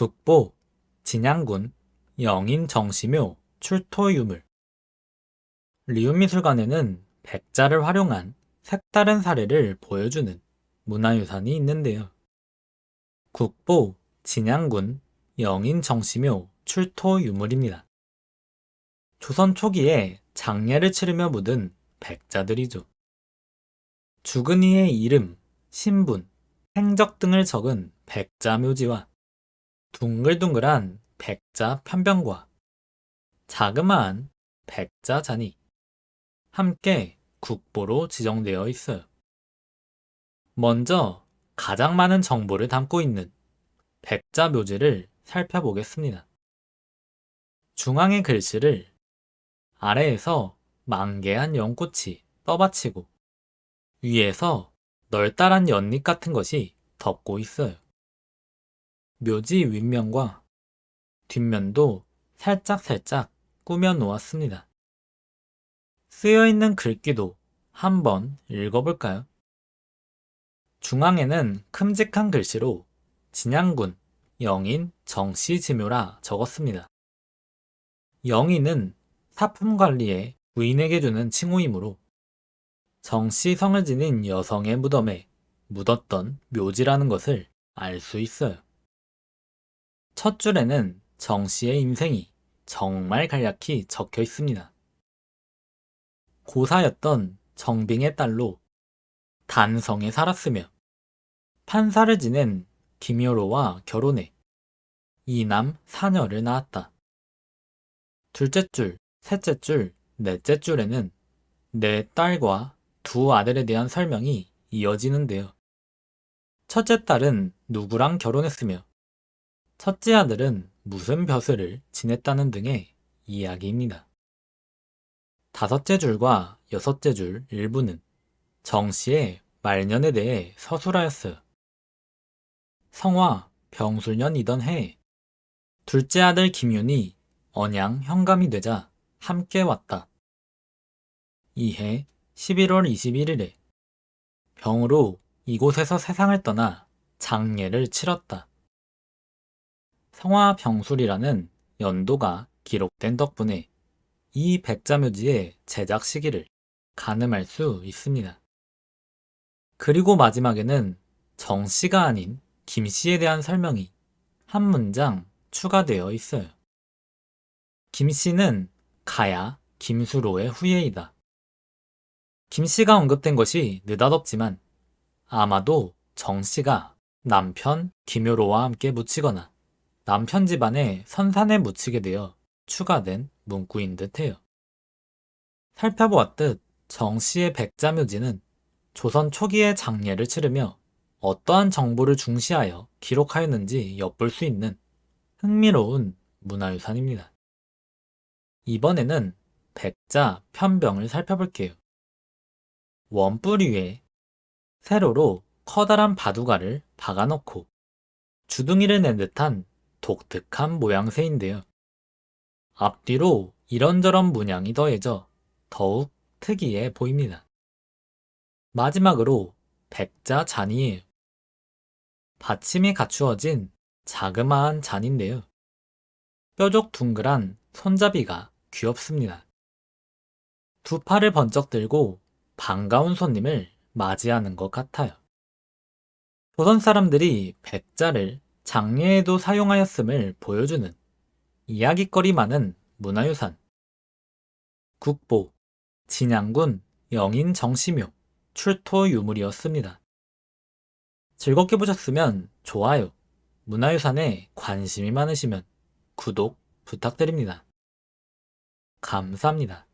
국보 진양군 영인 정시묘 출토유물 리움미술관에는 백자를 활용한 색다른 사례를 보여주는 문화유산이 있는데요. 국보 진양군 영인 정시묘 출토 유물입니다. 조선 초기에 장례를 치르며 묻은 백자들이죠. 죽은 이의 이름, 신분, 행적 등을 적은 백자 묘지와 둥글둥글한 백자 편병과 자그마한 백자 잔이 함께 국보로 지정되어 있어요. 먼저 가장 많은 정보를 담고 있는 백자 묘지를 살펴보겠습니다. 중앙의 글씨를 아래에서 만개한 연꽃이 떠받치고 위에서 널따란 연잎 같은 것이 덮고 있어요. 묘지 윗면과 뒷면도 살짝살짝 꾸며 놓았습니다. 쓰여 있는 글귀도 한번 읽어볼까요? 중앙에는 큼직한 글씨로 진양군 영인 정씨 지묘라 적었습니다. 영인은 사품 관리에 부인에게 주는 칭호이므로 정씨 성을 지닌 여성의 무덤에 묻었던 묘지라는 것을 알 수 있어요. 첫 줄에는 정 씨의 인생이 정말 간략히 적혀 있습니다. 고사였던 정빙의 딸로 단성에 살았으며 판사를 지낸 김여로와 결혼해 이남 사녀를 낳았다. 둘째 줄, 셋째 줄, 넷째 줄에는 내 딸과 두 아들에 대한 설명이 이어지는데요. 첫째 딸은 누구랑 결혼했으며 첫째 아들은 무슨 벼슬을 지냈다는 등의 이야기입니다. 다섯째 줄과 여섯째 줄 일부는 정 씨의 말년에 대해 서술하였어요. 성화 병술년이던 해에 둘째 아들 김윤이 언양 현감이 되자 함께 왔다. 이해 11월 21일에 병으로 이곳에서 세상을 떠나 장례를 치렀다. 성화병술이라는 연도가 기록된 덕분에 이 백자묘지의 제작 시기를 가늠할 수 있습니다. 그리고 마지막에는 정 씨가 아닌 김 씨에 대한 설명이 한 문장 추가되어 있어요. 김 씨는 가야 김수로의 후예이다. 김 씨가 언급된 것이 느닷없지만 아마도 정 씨가 남편 김효로와 함께 묻히거나 남편 집안의 선산에 묻히게 되어 추가된 문구인 듯해요. 살펴보았듯 정 씨의 백자묘지는 조선 초기의 장례를 치르며 어떠한 정보를 중시하여 기록하였는지 엿볼 수 있는 흥미로운 문화유산입니다. 이번에는 백자 편병을 살펴볼게요. 원뿔 위에 세로로 커다란 바둑알을 박아놓고 주둥이를 낸 듯한 독특한 모양새인데요. 앞뒤로 이런저런 문양이 더해져 더욱 특이해 보입니다. 마지막으로 백자 잔이에요. 받침이 갖추어진 자그마한 잔인데요. 뾰족 둥글한 손잡이가 귀엽습니다. 두 팔을 번쩍 들고 반가운 손님을 맞이하는 것 같아요. 조선 사람들이 백자를 장례에도 사용하였음을 보여주는 이야기거리 많은 문화유산. 국보, 진양군 영인 정시묘, 출토 유물이었습니다. 즐겁게 보셨으면 좋아요, 문화유산에 관심이 많으시면 구독 부탁드립니다. 감사합니다.